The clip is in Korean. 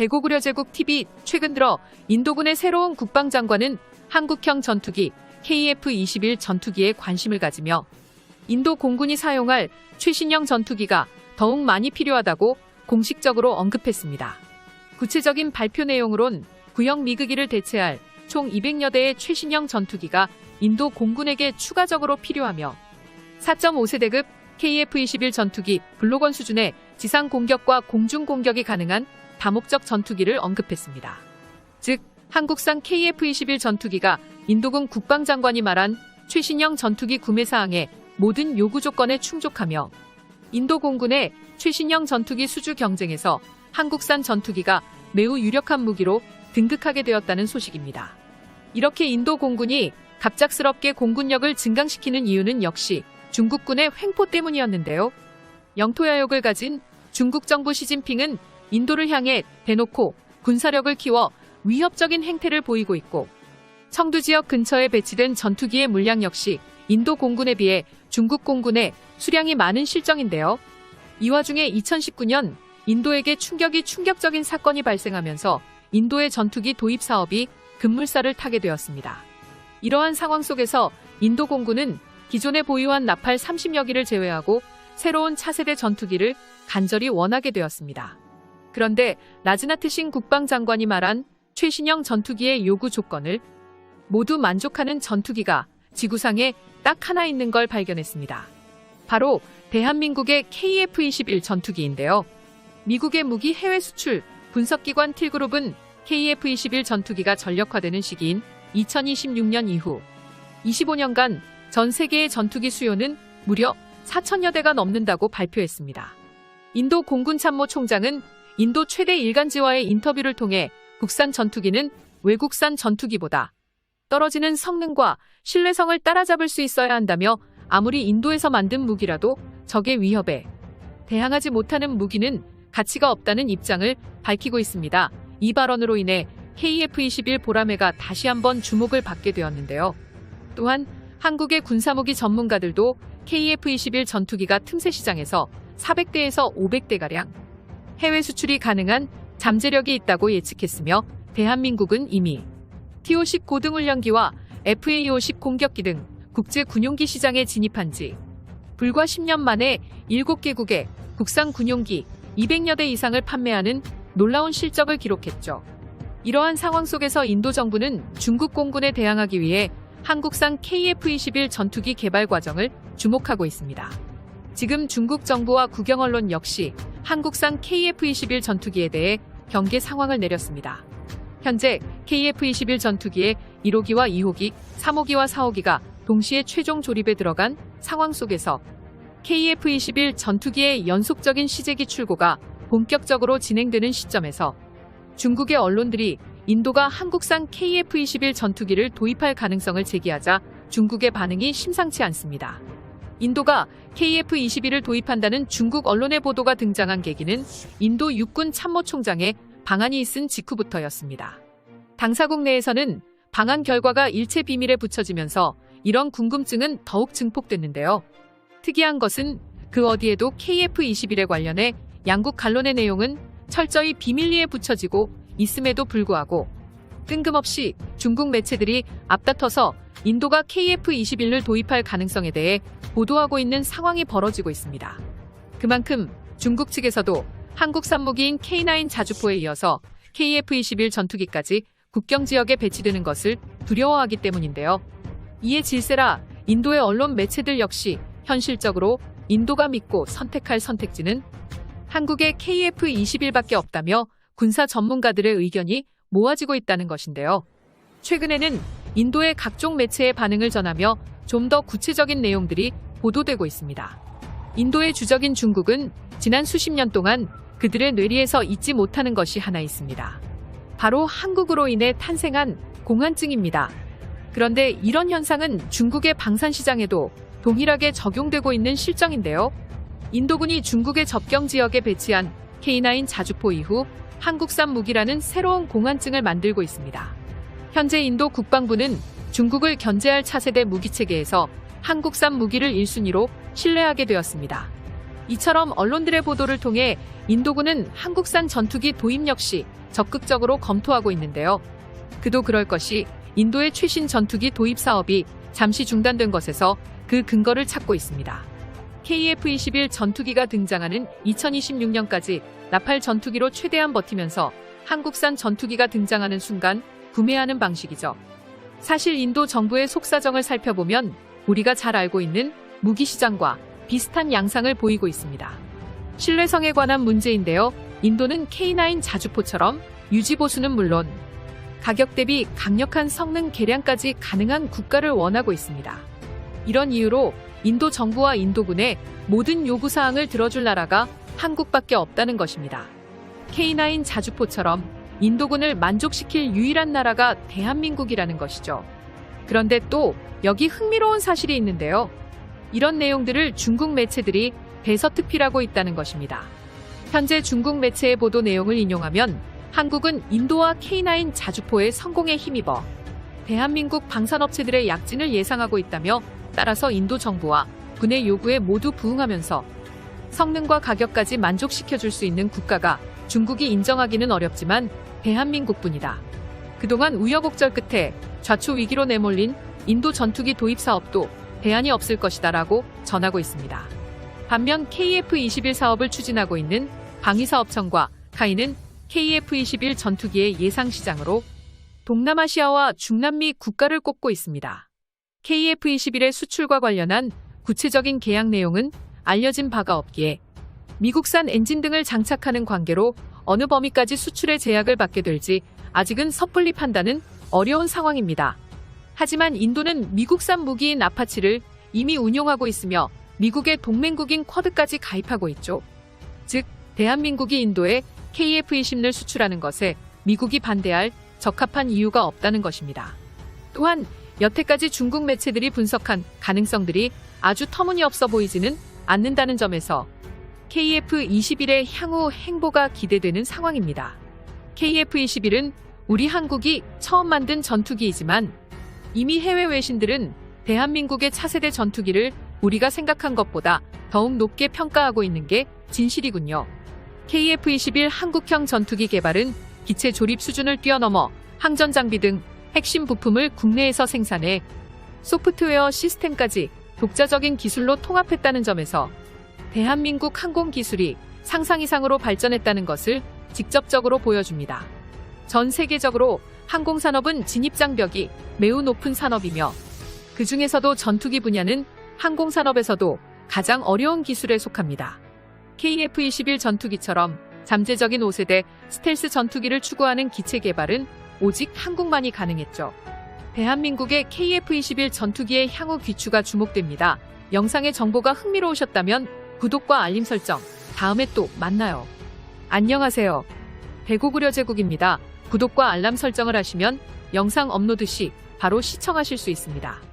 대고구려 제국 TV 최근 들어 인도군의 새로운 국방장관은 한국형 전투기 KF-21 전투기에 관심을 가지며 인도 공군이 사용할 최신형 전투기가 더욱 많이 필요하다고 공식적으로 언급했습니다. 구체적인 발표 내용으론 구형 미그기를 대체할 총 200여 대의 최신형 전투기가 인도 공군에게 추가적으로 필요하며 4.5세대급 KF-21 전투기 블록원 수준의 지상 공격과 공중 공격이 가능한 다목적 전투기를 언급했습니다. 즉, 한국산 KF-21 전투기가 인도군 국방장관이 말한 최신형 전투기 구매 사항의 모든 요구 조건에 충족하며 인도 공군의 최신형 전투기 수주 경쟁에서 한국산 전투기가 매우 유력한 무기로 등극하게 되었다는 소식입니다. 이렇게 인도 공군이 갑작스럽게 공군력을 증강시키는 이유는 역시 중국군의 횡포 때문이었는데요. 영토야욕을 가진 중국 정부 시진핑은 인도를 향해 대놓고 군사력을 키워 위협적인 행태를 보이고 있고 청두 지역 근처에 배치된 전투기의 물량 역시 인도 공군에 비해 중국 공군의 수량이 많은 실정인데요. 이 와중에 2019년 인도에게 충격이 충격적인 사건이 발생하면서 인도의 전투기 도입 사업이 급물살을 타게 되었습니다. 이러한 상황 속에서 인도 공군은 기존에 보유한 나팔 30여 기를 제외하고 새로운 차세대 전투기를 간절히 원하게 되었습니다. 그런데 라즈나트 싱 국방장관이 말한 최신형 전투기의 요구 조건을 모두 만족하는 전투기가 지구상에 딱 하나 있는 걸 발견했습니다. 바로 대한민국의 KF-21 전투기인데요. 미국의 무기 해외 수출 분석기관 틸그룹은 KF-21 전투기가 전력화되는 시기인 2026년 이후 25년간 전 세계의 전투기 수요는 무려 4천여 대가 넘는다고 발표했습니다. 인도 공군 참모 총장은 인도 최대 일간지와의 인터뷰를 통해 국산 전투기는 외국산 전투기보다 떨어지는 성능과 신뢰성을 따라잡을 수 있어야 한다며 아무리 인도에서 만든 무기라도 적의 위협에 대항하지 못하는 무기는 가치가 없다는 입장을 밝히고 있습니다. 이 발언으로 인해 KF-21 보라매가 다시 한번 주목을 받게 되었는데요. 또한 한국의 군사무기 전문가들도 KF-21 전투기가 틈새 시장에서 400대에서 500대가량 해외 수출이 가능한 잠재력이 있다고 예측했으며 대한민국은 이미 T-50 고등훈련기와 FA-50 공격기 등 국제 군용기 시장에 진입한 지 불과 10년 만에 7개국의 국산 군용기 200여 대 이상을 판매하는 놀라운 실적을 기록했죠. 이러한 상황 속에서 인도 정부는 중국 공군에 대항하기 위해 한국산 KF-21 전투기 개발 과정을 주목하고 있습니다. 지금 중국 정부와 국영 언론 역시 한국산 KF-21 전투기에 대해 경계 상황을 내렸습니다. 현재 KF-21 전투기의 1호기와 2호기, 3호기와 4호기가 동시에 최종 조립에 들어간 상황 속에서 KF-21 전투기의 연속적인 시제기 출고가 본격적으로 진행되는 시점에서 중국의 언론들이 인도가 한국산 KF-21 전투기를 도입할 가능성을 제기하자 중국의 반응이 심상치 않습니다. 인도가 KF-21을 도입한다는 중국 언론의 보도가 등장한 계기는 인도 육군 참모총장의 방안이 있은 직후부터였습니다. 당사국 내에서는 방안 결과가 일체 비밀에 붙여지면서 이런 궁금증은 더욱 증폭됐는데요. 특이한 것은 그 어디에도 KF-21에 관련해 양국 간론의 내용은 철저히 비밀리에 붙여지고 있음에도 불구하고 뜬금없이 중국 매체들이 앞다퉈서 인도가 KF-21을 도입할 가능성에 대해 보도하고 있는 상황이 벌어지고 있습니다. 그만큼 중국 측에서도 한국산 무기인 K9 자주포에 이어서 KF-21 전투기까지 국경 지역에 배치되는 것을 두려워하기 때문인데요. 이에 질세라 인도의 언론 매체들 역시 현실적으로 인도가 믿고 선택할 선택지는 한국의 KF-21밖에 없다며 군사 전문가들의 의견이 모아지고 있다는 것인데요. 최근에는 인도의 각종 매체의 반응을 전하며 좀 더 구체적인 내용들이 보도되고 있습니다. 인도의 주적인 중국은 지난 수십 년 동안 그들의 뇌리에서 잊지 못하는 것이 하나 있습니다. 바로 한국으로 인해 탄생한 공안증입니다. 그런데 이런 현상은 중국의 방산 시장에도 동일하게 적용되고 있는 실정인데요. 인도군이 중국의 접경 지역에 배치한 K9 자주포 이후 한국산 무기라는 새로운 공안증을 만들고 있습니다. 현재 인도 국방부는 중국을 견제할 차세대 무기 체계에서 한국산 무기를 1순위로 신뢰하게 되었습니다. 이처럼 언론들의 보도를 통해 인도군은 한국산 전투기 도입 역시 적극적으로 검토하고 있는데요. 그도 그럴 것이 인도의 최신 전투기 도입 사업이 잠시 중단된 것에서 그 근거를 찾고 있습니다. KF-21 전투기가 등장하는 2026년까지 나팔 전투기로 최대한 버티면서 한국산 전투기가 등장하는 순간 구매하는 방식이죠. 사실 인도 정부의 속사정을 살펴보면 우리가 잘 알고 있는 무기 시장과 비슷한 양상을 보이고 있습니다. 신뢰성에 관한 문제인데요. 인도는 K9 자주포처럼 유지 보수는 물론 가격 대비 강력한 성능 개량까지 가능한 국가를 원하고 있습니다. 이런 이유로 인도 정부와 인도군의 모든 요구 사항을 들어줄 나라가 한국밖에 없다는 것입니다. K9 자주포처럼 인도군을 만족시킬 유일한 나라가 대한민국이라는 것이죠. 그런데 또 여기 흥미로운 사실이 있는데요. 이런 내용들을 중국 매체들이 대서특필하고 있다는 것입니다. 현재 중국 매체의 보도 내용을 인용하면 한국은 인도와 K9 자주포의 성공에 힘입어 대한민국 방산업체들의 약진을 예상하고 있다며 따라서 인도 정부와 군의 요구에 모두 부응하면서 성능과 가격까지 만족시켜줄 수 있는 국가가 중국이 인정하기는 어렵지만 대한민국뿐이다. 그동안 우여곡절 끝에 좌초 위기로 내몰린 인도 전투기 도입 사업도 대안이 없을 것이다라고 전하고 있습니다. 반면 KF-21 사업을 추진하고 있는 방위사업청과 카이는 KF-21 전투기의 예상 시장으로 동남아시아와 중남미 국가를 꼽고 있습니다. KF-21의 수출과 관련한 구체적인 계약 내용은 알려진 바가 없기에 미국산 엔진 등을 장착하는 관계로 어느 범위까지 수출의 제약을 받게 될지 아직은 섣불리 판단은 어려운 상황입니다. 하지만 인도는 미국산 무기인 아파치를 이미 운용하고 있으며 미국의 동맹국인 쿼드까지 가입하고 있죠. 즉, 대한민국이 인도에 KF-20을 수출하는 것에 미국이 반대할 적합한 이유가 없다는 것입니다. 또한 여태까지 중국 매체들이 분석한 가능성들이 아주 터무니없어 보이지는 않는다는 점에서 KF-21의 향후 행보가 기대되는 상황입니다. KF-21은 우리 한국이 처음 만든 전투기이지만 이미 해외 외신들은 대한민국의 차세대 전투기를 우리가 생각한 것보다 더욱 높게 평가하고 있는 게 진실이군요. KF-21 한국형 전투기 개발은 기체 조립 수준을 뛰어넘어 항전 장비 등 핵심 부품을 국내에서 생산해 소프트웨어 시스템까지 독자적인 기술로 통합했다는 점에서 대한민국 항공 기술이 상상 이상으로 발전했다는 것을 직접적으로 보여줍니다. 전 세계적으로 항공산업은 진입장벽이 매우 높은 산업이며 그 중에서도 전투기 분야는 항공산업에서도 가장 어려운 기술에 속합니다. KF-21 전투기처럼 잠재적인 5세대 스텔스 전투기를 추구하는 기체 개발은 오직 한국만이 가능했죠. 대한민국의 KF-21 전투기의 향후 귀추가 주목됩니다. 영상의 정보가 흥미로우셨다면 구독과 알림 설정, 다음에 또 만나요. 안녕하세요. 대구구려 제국입니다. 구독과 알람 설정을 하시면 영상 업로드 시 바로 시청하실 수 있습니다.